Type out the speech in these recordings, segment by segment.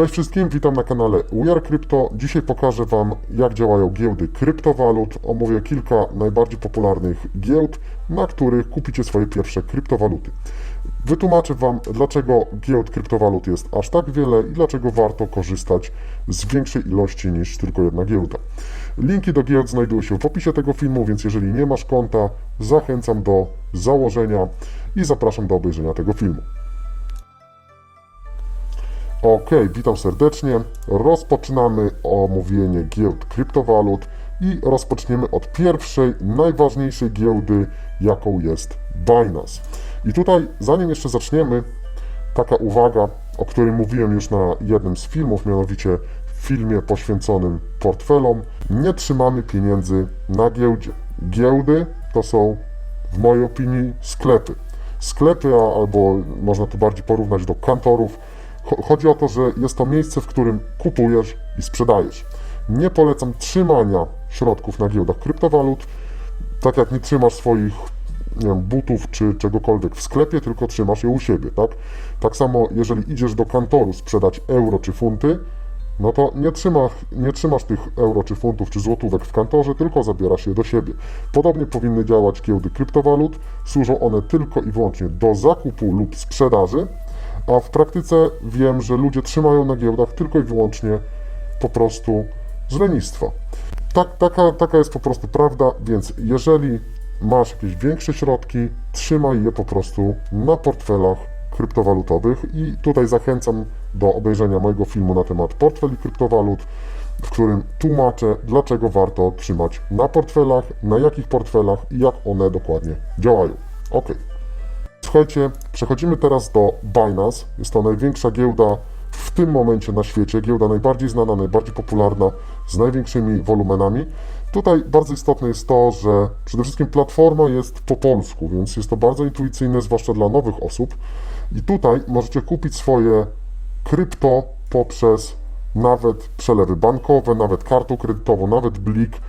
Cześć wszystkim, witam na kanale We Crypto. Dzisiaj pokażę Wam, jak działają giełdy kryptowalut. Omówię kilka najbardziej popularnych giełd, na których kupicie swoje pierwsze kryptowaluty. Wytłumaczę Wam, dlaczego giełd kryptowalut jest aż tak wiele i dlaczego warto korzystać z większej ilości niż tylko jedna giełda. Linki do giełd znajdują się w opisie tego filmu, więc jeżeli nie masz konta, zachęcam do założenia i zapraszam do obejrzenia tego filmu. Ok, witam serdecznie. Rozpoczynamy omówienie giełd kryptowalut i rozpoczniemy od pierwszej, najważniejszej giełdy, jaką jest Binance. I tutaj, zanim jeszcze zaczniemy, taka uwaga, o której mówiłem już na jednym z filmów, mianowicie w filmie poświęconym portfelom. Nie trzymamy pieniędzy na giełdzie. Giełdy to są, w mojej opinii, sklepy. Sklepy, albo można to bardziej porównać do kantorów, Chodzi o to, że jest to miejsce, w którym kupujesz i sprzedajesz. Nie polecam trzymania środków na giełdach kryptowalut, tak jak nie trzymasz swoich nie wiem, butów czy czegokolwiek w sklepie, tylko trzymasz je u siebie, tak? Tak samo, jeżeli idziesz do kantoru sprzedać euro czy funty, no to nie trzymasz, nie trzymasz tych euro czy funtów czy złotówek w kantorze, tylko zabierasz je do siebie. Podobnie powinny działać giełdy kryptowalut. Służą one tylko i wyłącznie do zakupu lub sprzedaży, a w praktyce wiem, że ludzie trzymają na giełdach tylko i wyłącznie po prostu z lenistwa. Tak, taka, taka jest po prostu prawda, więc jeżeli masz jakieś większe środki, trzymaj je po prostu na portfelach kryptowalutowych i tutaj zachęcam do obejrzenia mojego filmu na temat portfeli kryptowalut, w którym tłumaczę, dlaczego warto trzymać na portfelach, na jakich portfelach i jak one dokładnie działają. Ok. Słuchajcie, przechodzimy teraz do Binance. Jest to największa giełda w tym momencie na świecie, giełda najbardziej znana, najbardziej popularna, z największymi wolumenami. Tutaj bardzo istotne jest to, że przede wszystkim platforma jest po polsku, więc jest to bardzo intuicyjne, zwłaszcza dla nowych osób. I tutaj możecie kupić swoje krypto poprzez nawet przelewy bankowe, nawet kartą kredytową, nawet blik.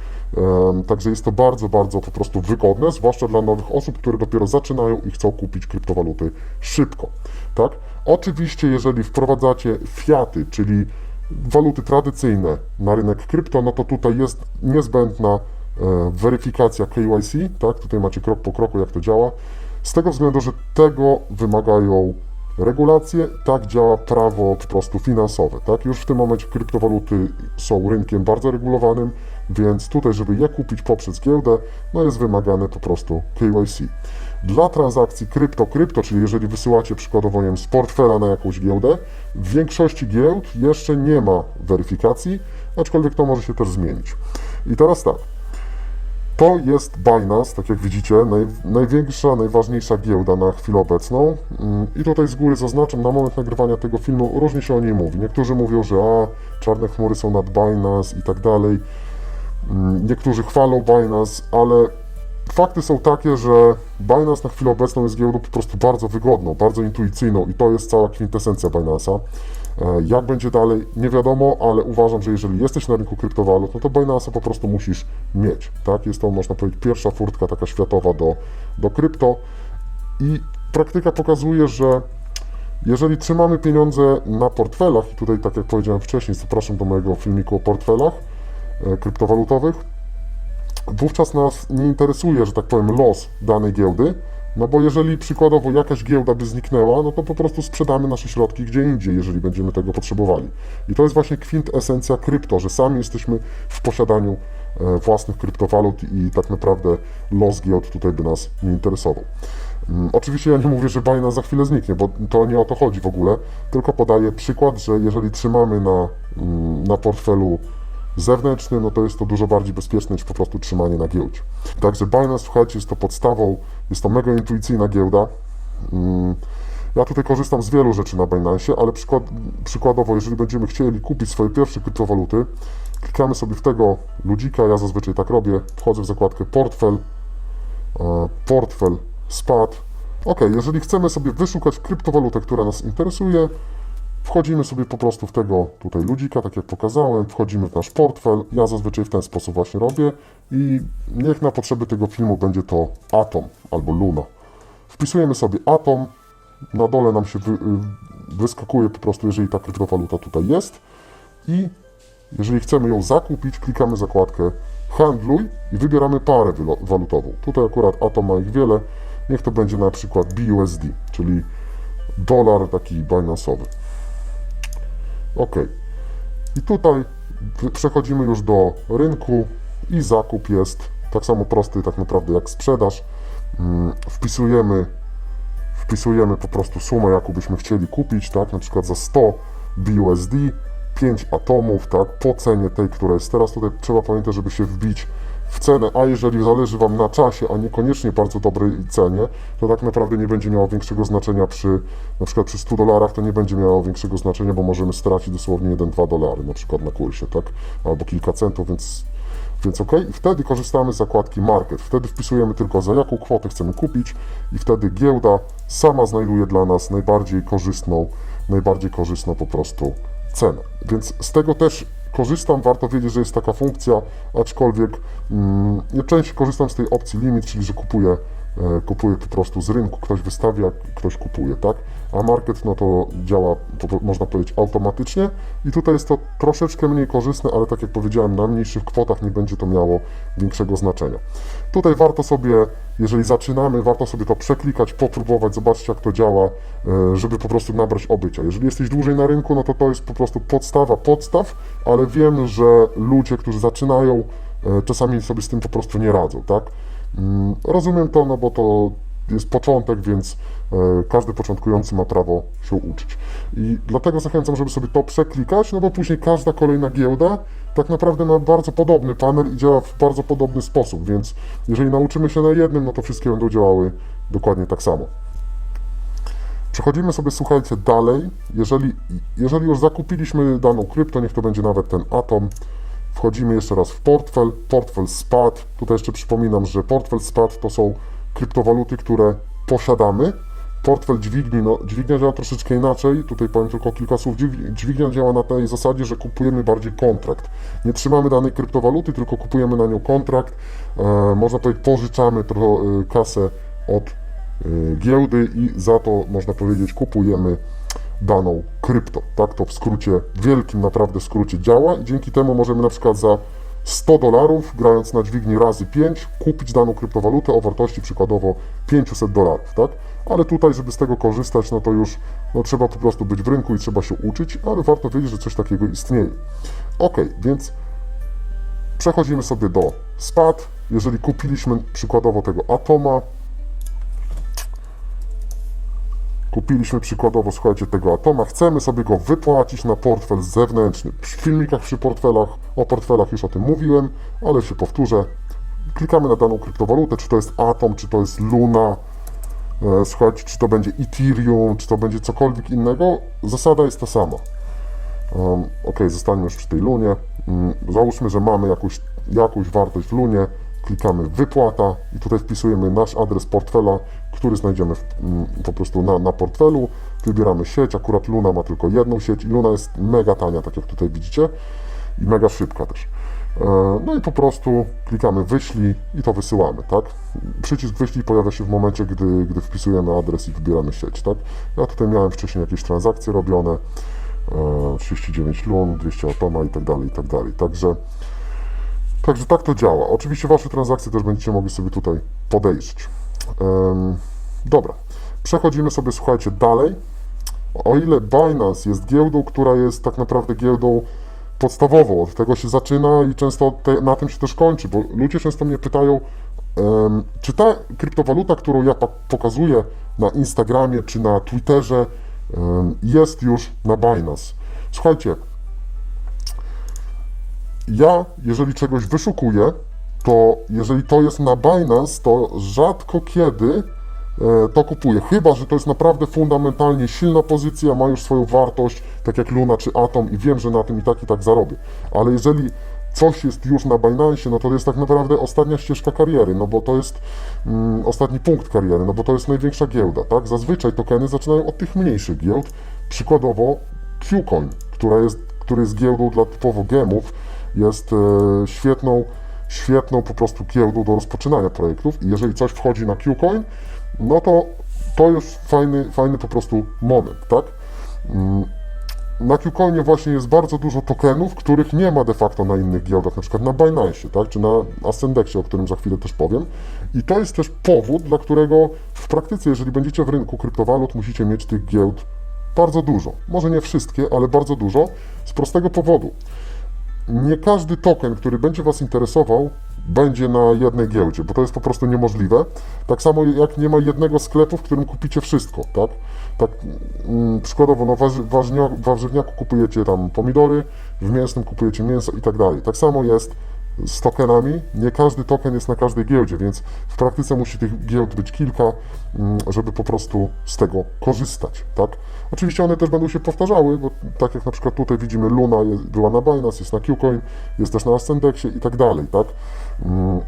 Także jest to bardzo, bardzo po prostu wygodne, zwłaszcza dla nowych osób, które dopiero zaczynają i chcą kupić kryptowaluty szybko. Tak? Oczywiście, jeżeli wprowadzacie fiaty, czyli waluty tradycyjne na rynek krypto, no to tutaj jest niezbędna e, weryfikacja KYC, tak? Tutaj macie krok po kroku, jak to działa. Z tego względu, że tego wymagają regulacje, tak działa prawo po prostu finansowe, tak? Już w tym momencie kryptowaluty są rynkiem bardzo regulowanym, więc tutaj, żeby je kupić poprzez giełdę, no jest wymagane po prostu KYC. Dla transakcji krypto-krypto, czyli jeżeli wysyłacie przykładowo wiem, z portfela na jakąś giełdę, w większości giełd jeszcze nie ma weryfikacji, aczkolwiek to może się też zmienić. I teraz tak, to jest Binance, tak jak widzicie, naj, największa, najważniejsza giełda na chwilę obecną. Mm, I tutaj z góry zaznaczam, na moment nagrywania tego filmu różnie się o niej mówi. Niektórzy mówią, że a, czarne chmury są nad Binance i tak dalej. Mm, Niektórzy chwalą Binance, ale fakty są takie, że Binance na chwilę obecną jest giełdą po prostu bardzo wygodną, bardzo intuicyjną i to jest cała kwintesencja Binance'a. E, Jak będzie dalej, nie wiadomo, ale uważam, że jeżeli jesteś na rynku kryptowalut, no to Binance'a po prostu musisz mieć, tak? Jest to, można powiedzieć, pierwsza furtka taka światowa do, do krypto i praktyka pokazuje, że jeżeli trzymamy pieniądze na portfelach, i tutaj, tak jak powiedziałem wcześniej, zapraszam do mojego filmiku o portfelach kryptowalutowych, wówczas nas nie interesuje, że tak powiem, los danej giełdy, no bo jeżeli przykładowo jakaś giełda by zniknęła, no to po prostu sprzedamy nasze środki gdzie indziej, jeżeli będziemy tego potrzebowali. I to jest właśnie kwintesencja krypto, że sami jesteśmy w posiadaniu e, własnych kryptowalut i tak naprawdę los giełd tutaj by nas nie interesował. Mm, Oczywiście ja nie mówię, że Binance za chwilę zniknie, bo to nie o to chodzi w ogóle, tylko podaję przykład, że jeżeli trzymamy na, mm, na portfelu zewnętrzny, no to jest to dużo bardziej bezpieczne niż po prostu trzymanie na giełdzie. Także Binance, słuchajcie, jest to podstawą, jest to mega intuicyjna giełda. Mm, Ja tutaj korzystam z wielu rzeczy na Binance, ale przykład, przykładowo, jeżeli będziemy chcieli kupić swoje pierwsze kryptowaluty, klikamy sobie w tego ludzika, ja zazwyczaj tak robię, wchodzę w zakładkę portfel, e, portfel, spadł. Ok, jeżeli chcemy sobie wyszukać kryptowalutę, która nas interesuje, Wchodzimy sobie po prostu w tego tutaj ludzika, tak jak pokazałem, wchodzimy w nasz portfel. Ja zazwyczaj w ten sposób właśnie robię i niech na potrzeby tego filmu będzie to Atom albo Luna. Wpisujemy sobie Atom na dole nam się wy, y, wyskakuje po prostu, jeżeli ta kryptowaluta tutaj jest i jeżeli chcemy ją zakupić, klikamy zakładkę handluj i wybieramy parę walutową. Tutaj akurat Atom ma ich wiele, niech to będzie na przykład BUSD, czyli dolar taki Binance'owy. Ok. I tutaj przechodzimy już do rynku i zakup jest tak samo prosty tak naprawdę jak sprzedaż. Mm, Wpisujemy, wpisujemy po prostu sumę, jaką byśmy chcieli kupić, tak, na przykład za 100 BUSD, 5 atomów, tak, po cenie tej, która jest teraz. Tutaj trzeba pamiętać, żeby się wbić w cenę, a jeżeli zależy Wam na czasie, a niekoniecznie bardzo dobrej cenie, to tak naprawdę nie będzie miało większego znaczenia przy, na przykład przy 100 dolarach, to nie będzie miało większego znaczenia, bo możemy stracić dosłownie 1-2 dolary na przykład na kursie, tak, albo kilka centów, więc więc ok, i wtedy korzystamy z zakładki Market. Wtedy wpisujemy tylko za jaką kwotę chcemy kupić i wtedy giełda sama znajduje dla nas najbardziej korzystną, najbardziej korzystną po prostu cenę. Więc z tego też korzystam, warto wiedzieć, że jest taka funkcja, aczkolwiek mm, korzystam z tej opcji limit, czyli że kupuję, e, kupuję po prostu z rynku, ktoś wystawia, ktoś kupuje, tak? A market no to działa, po, można powiedzieć, automatycznie i tutaj jest to troszeczkę mniej korzystne, ale tak jak powiedziałem, na mniejszych kwotach nie będzie to miało większego znaczenia. Tutaj warto sobie, jeżeli zaczynamy, warto sobie to przeklikać, popróbować, zobaczyć jak to działa, e, żeby po prostu nabrać obycia. Jeżeli jesteś dłużej na rynku, no to to jest po prostu podstawa podstaw, ale wiem, że ludzie, którzy zaczynają, e, czasami sobie z tym po prostu nie radzą, tak? Mm, Rozumiem to, no bo to jest początek, więc e, każdy początkujący ma prawo się uczyć. I dlatego zachęcam, żeby sobie to przeklikać, no bo później każda kolejna giełda tak naprawdę ma bardzo podobny panel i działa w bardzo podobny sposób, więc jeżeli nauczymy się na jednym, no to wszystkie będą działały dokładnie tak samo. Przechodzimy sobie, słuchajcie, dalej. Jeżeli, jeżeli już zakupiliśmy daną krypto, niech to będzie nawet ten atom, wchodzimy jeszcze raz w portfel, portfel SPAD. Tutaj jeszcze przypominam, że portfel SPAD to są kryptowaluty, które posiadamy. Portfel dźwigni, no dźwignia działa troszeczkę inaczej, tutaj powiem tylko kilka słów. Dźwig- Dźwignia działa na tej zasadzie, że kupujemy bardziej kontrakt. Nie trzymamy danej kryptowaluty, tylko kupujemy na nią kontrakt. E, można powiedzieć, pożyczamy tro, e, kasę od e, giełdy i za to, można powiedzieć, kupujemy daną krypto. Tak to w skrócie, wielkim naprawdę skrócie działa i dzięki temu możemy na przykład za 100 dolarów, grając na dźwigni razy 5, kupić daną kryptowalutę o wartości przykładowo 500 dolarów, tak? Ale tutaj, żeby z tego korzystać, no to już no, trzeba po prostu być w rynku i trzeba się uczyć, ale warto wiedzieć, że coś takiego istnieje. Ok, więc przechodzimy sobie do SPAD. Jeżeli kupiliśmy przykładowo tego Atoma, Kupiliśmy przykładowo, słuchajcie, tego atoma, chcemy sobie go wypłacić na portfel zewnętrzny. W filmikach przy portfelach, o portfelach już o tym mówiłem, ale się powtórzę. Klikamy na daną kryptowalutę, czy to jest Atom, czy to jest Luna, e, słuchajcie, czy to będzie Ethereum, czy to będzie cokolwiek innego. Zasada jest ta sama. Um, ok, zostańmy już przy tej Lunie. Mm, załóżmy, że mamy jakąś, jakąś wartość w Lunie, klikamy wypłata i tutaj wpisujemy nasz adres portfela, który znajdziemy w, mm, po prostu na, na portfelu. Wybieramy sieć, akurat Luna ma tylko jedną sieć i Luna jest mega tania, tak jak tutaj widzicie, i mega szybka też. E, No i po prostu klikamy wyślij i to wysyłamy, tak? Przycisk wyślij pojawia się w momencie, gdy, gdy wpisujemy adres i wybieramy sieć, tak? Ja tutaj miałem wcześniej jakieś transakcje robione, e, 39 lun, 200 atoma i tak dalej, i tak dalej. Także, także tak to działa. Oczywiście Wasze transakcje też będziecie mogli sobie tutaj podejrzeć. Dobra, przechodzimy sobie, słuchajcie, dalej. O ile Binance jest giełdą, która jest tak naprawdę giełdą podstawową, od tego się zaczyna i często te, na tym się też kończy, bo ludzie często mnie pytają, em, czy ta kryptowaluta, którą ja pokazuję na Instagramie czy na Twitterze, em, jest już na Binance. Słuchajcie, ja, jeżeli czegoś wyszukuję, to jeżeli to jest na Binance, to rzadko kiedy to kupuję. Chyba, że to jest naprawdę fundamentalnie silna pozycja, ma już swoją wartość, tak jak Luna czy Atom i wiem, że na tym i tak i tak zarobię. Ale jeżeli coś jest już na Binance, no to jest tak naprawdę ostatnia ścieżka kariery, no bo to jest mm, ostatni punkt kariery, no bo to jest największa giełda, tak? Zazwyczaj tokeny zaczynają od tych mniejszych giełd, przykładowo Qcoin, która jest, który jest giełdą dla typowo gemów, jest e, świetną, świetną po prostu giełdą do rozpoczynania projektów i jeżeli coś wchodzi na Qcoin, no to to już fajny, fajny po prostu moment, tak? Mm, Na Qcoinie właśnie jest bardzo dużo tokenów, których nie ma de facto na innych giełdach, na przykład na Binance, tak, czy na Ascendexie, o którym za chwilę też powiem. I to jest też powód, dla którego w praktyce, jeżeli będziecie w rynku kryptowalut, musicie mieć tych giełd bardzo dużo. Może nie wszystkie, ale bardzo dużo, z prostego powodu. Nie każdy token, który będzie Was interesował, będzie na jednej giełdzie, bo to jest po prostu niemożliwe. Tak samo jak nie ma jednego sklepu, w którym kupicie wszystko, tak? Tak mm, przykładowo, no warzywniaku kupujecie tam pomidory, w mięsnym kupujecie mięso i tak dalej. Tak samo jest z tokenami. Nie każdy token jest na każdej giełdzie, więc w praktyce musi tych giełd być kilka, mm, żeby po prostu z tego korzystać, tak? Oczywiście one też będą się powtarzały, bo tak jak na przykład tutaj widzimy Luna jest, była na Binance, jest na Qcoin, jest też na Ascendexie i tak dalej, tak? Mm,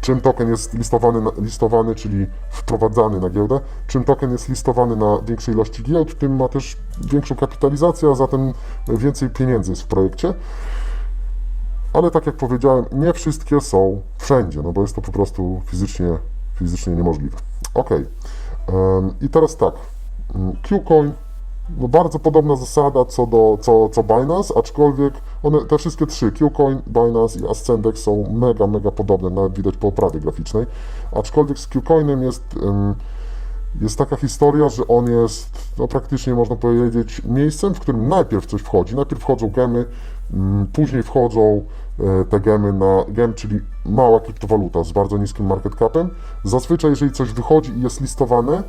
czym token jest listowany, listowany, czyli wprowadzany na giełdę, czym token jest listowany na większej ilości giełd, tym ma też większą kapitalizację, a zatem więcej pieniędzy jest w projekcie. Ale tak jak powiedziałem, nie wszystkie są wszędzie, no bo jest to po prostu fizycznie, fizycznie niemożliwe. Ok. I teraz tak. Mm, Qcoin, no bardzo podobna zasada co do co, co Binance, aczkolwiek one, te wszystkie trzy, Qcoin, Binance i Ascendex są mega, mega podobne, nawet widać po oprawie graficznej. Aczkolwiek z Qcoinem jest, jest taka historia, że on jest no, praktycznie można powiedzieć miejscem, w którym najpierw coś wchodzi. Najpierw wchodzą gemy, mm, później wchodzą te gemy na gem, czyli mała kryptowaluta z bardzo niskim market capem. Zazwyczaj, jeżeli coś wychodzi i jest listowane,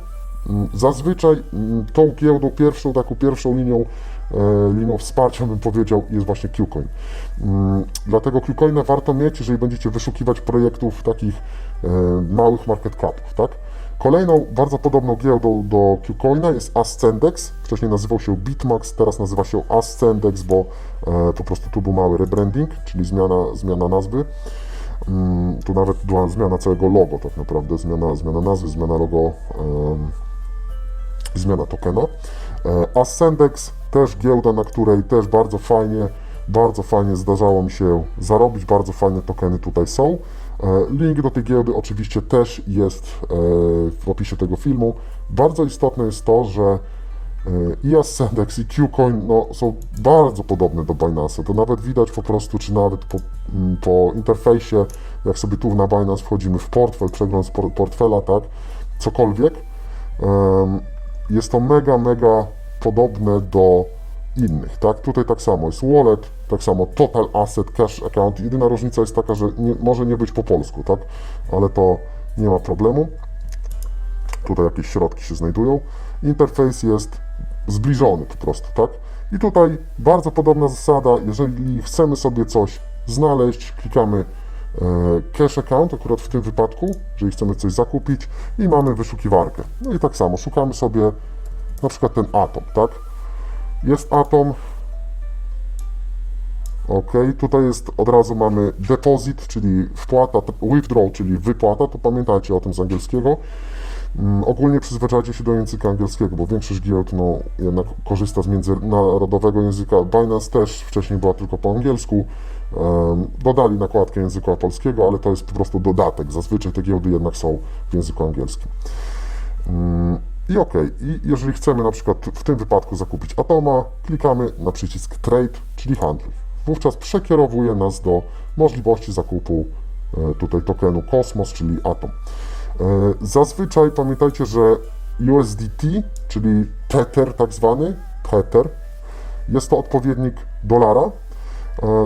mm, zazwyczaj mm, tą giełdą pierwszą, taką pierwszą linią, e, linią wsparcia bym powiedział jest właśnie Qcoin. Mm, Dlatego Qcoina warto mieć, jeżeli będziecie wyszukiwać projektów takich e, małych market capów, tak? Kolejną bardzo podobną giełdą do Qcoina jest Ascendex. Wcześniej nazywał się Bitmax, teraz nazywa się Ascendex, bo e, po prostu tu był mały rebranding, czyli zmiana, zmiana nazwy. Mm, tu nawet była zmiana całego logo, tak naprawdę, zmiana, zmiana nazwy, zmiana logo, em, zmiana tokena. E, Ascendex też giełda, na której też bardzo fajnie, bardzo fajnie zdarzało mi się zarobić, bardzo fajne tokeny tutaj są. E, Link do tej giełdy oczywiście też jest e, w opisie tego filmu. Bardzo istotne jest to, że e, i Ascendex i Qcoin no, są bardzo podobne do Binance. To nawet widać po prostu, czy nawet po, mm, po interfejsie, jak sobie tu na Binance wchodzimy w portfel, przegląd portfela, tak, cokolwiek. Jest to mega, mega podobne do innych, tak? Tutaj tak samo jest wallet, tak samo total asset cash account. Jedyna różnica jest taka, że nie, może nie być po polsku, tak? Ale to nie ma problemu. Tutaj jakieś środki się znajdują. Interfejs jest zbliżony po prostu, tak? I tutaj bardzo podobna zasada, jeżeli chcemy sobie coś znaleźć, klikamy e, cash account, akurat w tym wypadku, jeżeli chcemy coś zakupić i mamy wyszukiwarkę. No i tak samo, szukamy sobie na przykład ten atom, tak? Jest atom, Ok, tutaj jest od razu mamy deposit, czyli wpłata, withdraw, czyli wypłata, to pamiętajcie o tym z angielskiego. Mm, ogólnie przyzwyczajcie się do języka angielskiego, bo większość giełd no, jednak korzysta z międzynarodowego języka. Binance też wcześniej była tylko po angielsku. Dodali nakładkę języka polskiego, ale to jest po prostu dodatek. Zazwyczaj te giełdy jednak są w języku angielskim. I ok, i jeżeli chcemy na przykład w tym wypadku zakupić Atoma, klikamy na przycisk Trade, czyli handluj. Wówczas przekierowuje nas do możliwości zakupu e, tutaj tokenu Kosmos, czyli Atom. E, Zazwyczaj pamiętajcie, że USDT, czyli Tether tak zwany, Tether, jest to odpowiednik dolara e,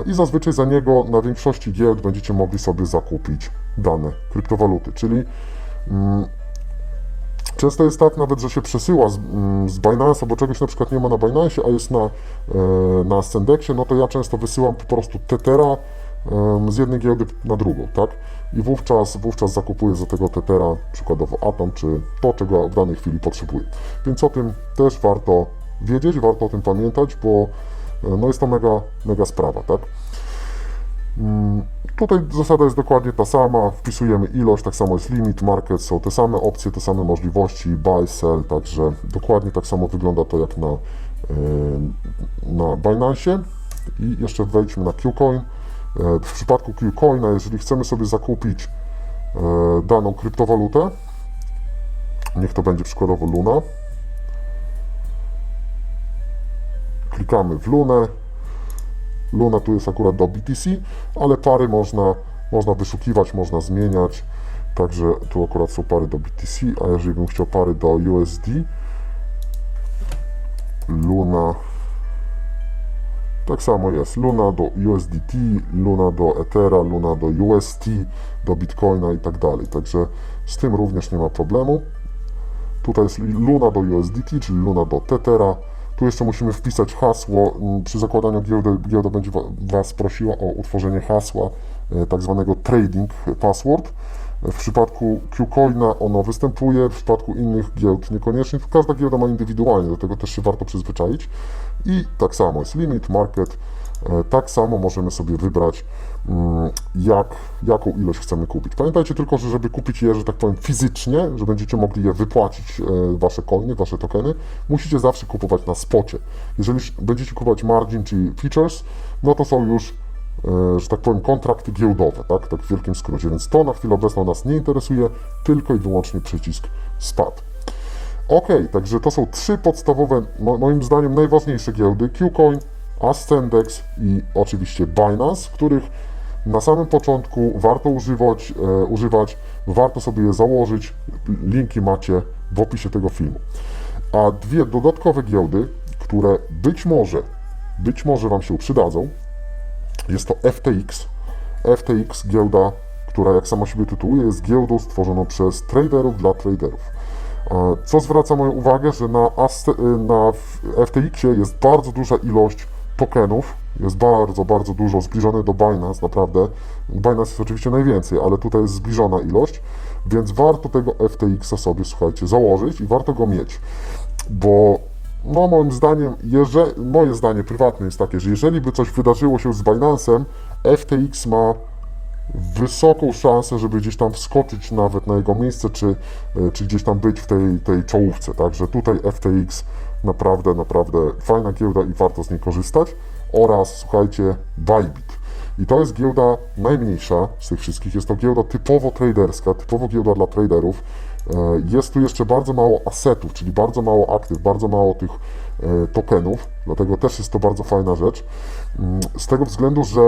i zazwyczaj za niego na większości giełd będziecie mogli sobie zakupić dane kryptowaluty, czyli mm, Często jest tak nawet, że się przesyła z, mm, z Binance'a, bo czegoś na przykład nie ma na Binance, a jest na, e, na Ascendexie, no to ja często wysyłam po prostu Tethera em, z jednej giełdy na drugą, tak? I wówczas, wówczas zakupuję za tego Tethera przykładowo Atom, czy to, czego w danej chwili potrzebuję. Więc o tym też warto wiedzieć, warto o tym pamiętać, bo e, no jest to mega, mega sprawa, tak? Tutaj zasada jest dokładnie ta sama, wpisujemy ilość, tak samo jest limit, market, są te same opcje, te same możliwości, buy, sell, także dokładnie tak samo wygląda to jak na, e, na Binance. I jeszcze wejdźmy na Qcoin. E, W przypadku Qcoina, jeżeli chcemy sobie zakupić e, daną kryptowalutę, Niech to będzie przykładowo Luna. Klikamy w Lunę. Luna tu jest akurat do BTC, ale pary można, można wyszukiwać, można zmieniać. Także tu akurat są pary do BTC, a jeżeli bym chciał pary do USD, Luna, tak samo jest, Luna do USDT, Luna do Ethera, Luna do UST, do Bitcoina i tak dalej. Także z tym również nie ma problemu. Tutaj jest Luna do USDT, czyli Luna do Tethera. Tu jeszcze musimy wpisać hasło. Mm, Przy zakładaniu giełdy, giełda będzie wa- Was prosiła o utworzenie hasła, e, tak zwanego trading password. W przypadku Qcoina ono występuje, w przypadku innych giełd niekoniecznie. Każda giełda ma indywidualnie, do tego też się warto przyzwyczaić. I tak samo jest limit, market. E, Tak samo możemy sobie wybrać, mm, jak, jaką ilość chcemy kupić. Pamiętajcie tylko, że żeby kupić je, że tak powiem, fizycznie, że będziecie mogli je wypłacić, e, wasze coiny, wasze tokeny, musicie zawsze kupować na spocie. Jeżeli będziecie kupować margin, czyli features, no to są już że tak powiem, kontrakty giełdowe, tak, tak w wielkim skrócie. Więc to na chwilę obecną nas nie interesuje, tylko i wyłącznie przycisk SPAD. Ok, także to są trzy podstawowe, mo- moim zdaniem najważniejsze giełdy, Qcoin, Ascendex i oczywiście Binance, których na samym początku warto używać, e, używać, warto sobie je założyć, linki macie w opisie tego filmu. A dwie dodatkowe giełdy, które być może, być może Wam się przydadzą, jest to FTX. FTX giełda, która jak sama siebie tytułuje, jest giełdą stworzoną przez traderów dla traderów. E, Co zwraca moją uwagę, że na, y, na FTX-ie jest bardzo duża ilość tokenów, jest bardzo, bardzo dużo, zbliżone do Binance, naprawdę. Binance jest oczywiście najwięcej, ale tutaj jest zbliżona ilość, więc warto tego FTX-a sobie, słuchajcie, założyć i warto go mieć, bo no moim zdaniem, jeże, moje zdanie prywatne jest takie, że jeżeli by coś wydarzyło się z Binance'em, FTX ma wysoką szansę, żeby gdzieś tam wskoczyć nawet na jego miejsce, czy, e, czy gdzieś tam być w tej, tej czołówce. Także tutaj FTX naprawdę, naprawdę fajna giełda i warto z niej korzystać. Oraz, słuchajcie, Bybit. I to jest giełda najmniejsza z tych wszystkich. Jest to giełda typowo traderska, typowo giełda dla traderów. E, Jest tu jeszcze bardzo mało asetów, czyli bardzo mało aktyw, bardzo mało tych e, tokenów, dlatego też jest to bardzo fajna rzecz. Mm, Z tego względu, że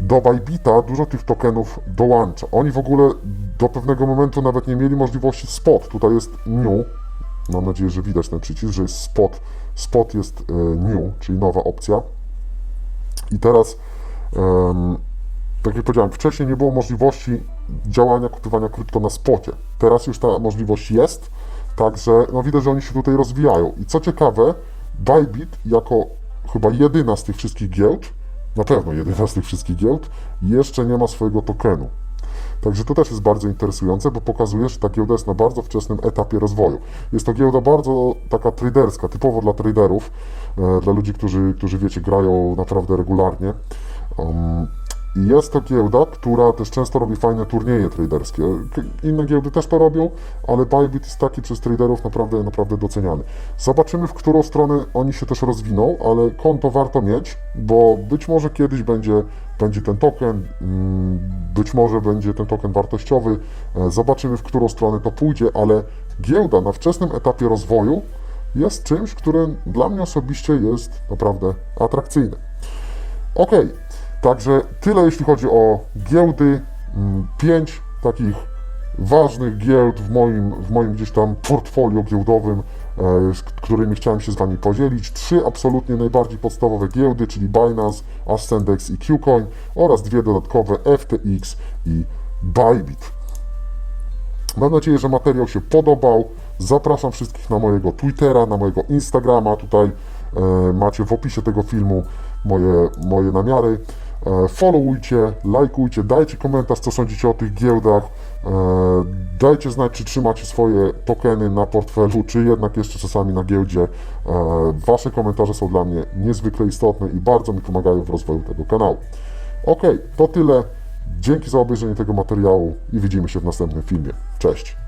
do Bybita dużo tych tokenów dołącza. Oni w ogóle do pewnego momentu nawet nie mieli możliwości spot. Tutaj jest new. Mam nadzieję, że widać ten przycisk, że jest spot. Spot jest e, new, czyli nowa opcja. I teraz, tak jak powiedziałem, wcześniej nie było możliwości działania, kupywania krypto na spocie. Teraz już ta możliwość jest, także no widać, że oni się tutaj rozwijają. I co ciekawe, Bybit jako chyba jedyna z tych wszystkich giełd, na pewno jedyna z tych wszystkich giełd, jeszcze nie ma swojego tokenu. Także to też jest bardzo interesujące, bo pokazuje, że ta giełda jest na bardzo wczesnym etapie rozwoju. Jest to giełda bardzo taka traderska, typowo dla traderów, e, dla ludzi, którzy, którzy wiecie, grają naprawdę regularnie. I jest to giełda, która też często robi fajne turnieje traderskie. Inne giełdy też to robią, ale Bybit jest taki przez traderów naprawdę, naprawdę doceniany. Zobaczymy, w którą stronę oni się też rozwiną, ale konto warto mieć, bo być może kiedyś będzie, będzie ten token, mm, być może będzie ten token wartościowy. E, Zobaczymy, w którą stronę to pójdzie, ale giełda na wczesnym etapie rozwoju jest czymś, które dla mnie osobiście jest naprawdę atrakcyjne. Ok, także tyle jeśli chodzi o giełdy. Mm, Pięć takich ważnych giełd w moim, w moim gdzieś tam portfolio giełdowym, e, z którymi chciałem się z Wami podzielić. Trzy absolutnie najbardziej podstawowe giełdy, czyli Binance, Ascendex i Qcoin oraz dwie dodatkowe FTX i Bybit. Mam nadzieję, że materiał się podobał. Zapraszam wszystkich na mojego Twittera, na mojego Instagrama. Tutaj e, macie w opisie tego filmu moje, moje namiary. E, followujcie, lajkujcie, dajcie komentarz, co sądzicie o tych giełdach. E, dajcie znać, czy trzymacie swoje tokeny na portfelu, czy jednak jeszcze czasami na giełdzie. E, wasze komentarze są dla mnie niezwykle istotne i bardzo mi pomagają w rozwoju tego kanału. Ok, to tyle. Dzięki za obejrzenie tego materiału i widzimy się w następnym filmie. Cześć!